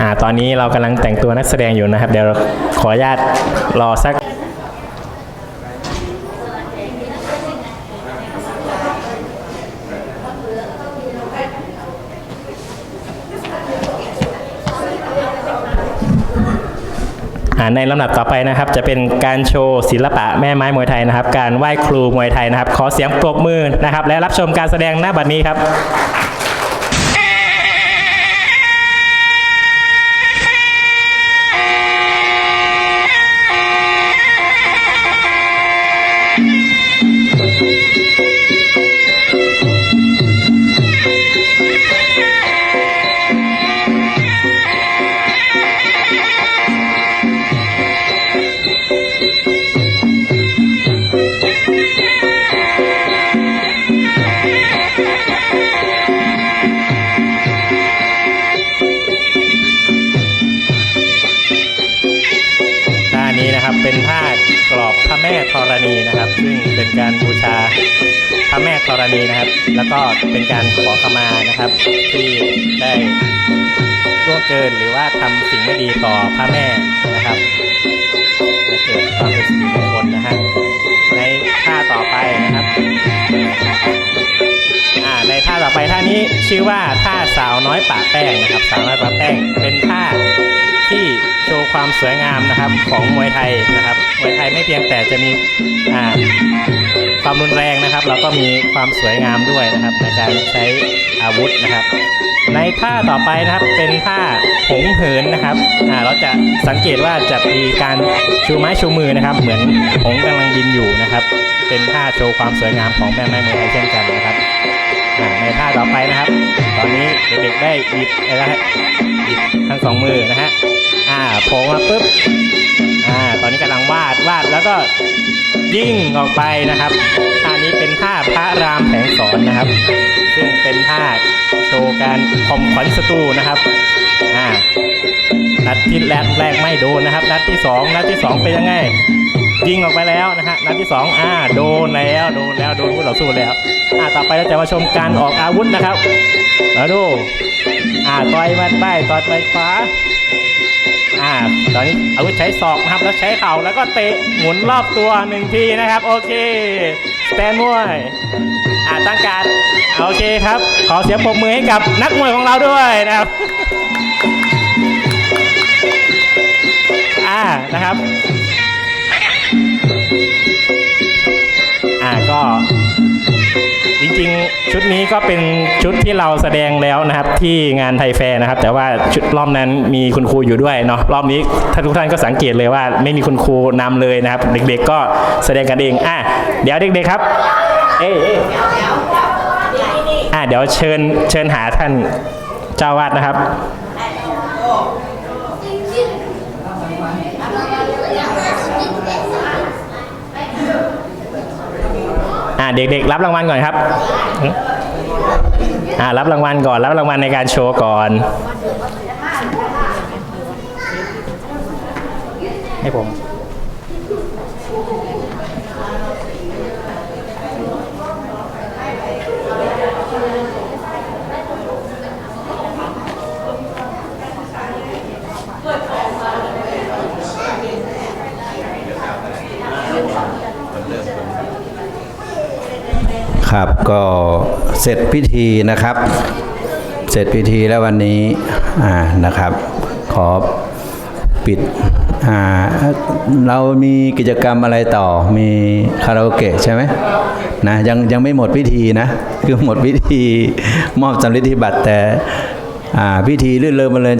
อ่าตอนนี้เรากำลังแต่งตัวนักแสดงอยู่นะครับ เดี๋ยวขออนุญาตรอสักอ่าในลำดับต่อไปนะครับ จะเป็นการโชว์ศิลปะแม่ไม้มวยไทยนะครับ การไหว้ครูมวยไทยนะครับ ขอเสียงปรบมือนะครับ และรับชมการแสดงหน้าบัดนี้ครับ Thank you. นะครับ เป็นท่ากรอบพระแม่ธรณีนะครับ ซึ่งเป็นการบูชาพระแม่ธรณีนะครับ แล้วก็เป็นการขอขมานะครับ ที่ได้ล่วงเกินหรือว่าทำสิ่งไม่ดีต่อพระแม่นะครับและเกิดความเป็นสิริมงคลนะฮะในท่าต่อไปนะครับอ่าในท่าต่อไปท่านี้ชื่อว่าท่าสาวน้อยป่าแป้งนะครับ สาวน้อยป่าแป้งเป็นท่าที่ ชว์ความสวยงามนะครับของมวยไทยนะครับมวยไทยไม่เพียงแต่จะมีความรุนแรงนะครับ เราก็มีความสวยงามด้วยนะครับในการใช้อาวุธนะครับ ในท่าต่อไปนะครับเป็นท่าหงเหินนะครับอ่าเราจะสังเกตว่าจะมีการชูไม้ชูมือนะครับ เหมือนหงส์กำลังบินอยู่นะครับ เป็นท่าโชว์ความสวยงามของแม่ไม้มวยไทยเช่นกันนะครับอ่าในท่าต่อไปนะครับ ตอนนี้เด็กๆได้หยิบอะไรนะฮะหยิบทั้งสองมือนะฮะ โผล่มาปุ๊บอ่าตอนนี้กำลังวาดวาดแล้วก็ยิงออกไปนะครับท่านี้เป็นท่าพระรามแผงสอนนะครับ ซึ่งเป็นท่าโชว์การข่มขวัญศัตรูนะครับอ่านัดที่แรกแรกไม่โดนนะครับ นัดที่สองนัดที่สองเป็นยังไง ยิงออกไปแล้วนะฮะนัดที่สองอ่าโดนแล้วโดนแล้วโดนคู่ต่อสู้แล้วอ่าต่อไปเราจะมาชมการออกอาวุธนะครับมาดูอ่าต่อยมัดไปต่อยไปขวา อ่าตอนนี้อาวุธใช้ศอกนะครับแล้วใช้เข่าแล้วก็เตะหมุนรอบตัวหนึ่งทีนะครับ โอเคสแตนมวยอ่าตั้งการโอเคครับ ขอเสียงปรบมือให้กับนักมวยของเราด้วยนะครับอ่านะครับ ริงๆชุดนี้ก็เป็นชุดที่เราแสดงแล้วนะครับที่งานไทยแฟร์นะครับ แต่ว่าชุดรอบนั้นมีคุณครูอยู่ด้วยเนาะรอบนี้ท่านทุกท่านก็สังเกตเลยว่า ไม่มีคุณครูนำเลยนะครับ เด็กๆก็แสดงกันเองอะเดี๋ยวเด็กๆครับ เอ้ยเอ้ยอะเดี๋ยวเชิญเชิญหาท่านเจ้าวาดนะครับ เด็กๆ รับรางวัลก่อนครับอ่ารับรางวัลก่อน รับรางวัลในการโชว์ก่อน ให้ผม ครับก็เสร็จพิธีนะครับ เสร็จพิธีแล้ววันนี้อ่านะครับ ขอปิดอ่าเรามีกิจกรรมอะไรต่อมีคาราโอเกะใช่ไหมนะยังยังไม่หมดพิธีนะ คือหมดพิธีมอบสำริดบัตรแต่อ่าพิธีลื่นเริงบันเริญ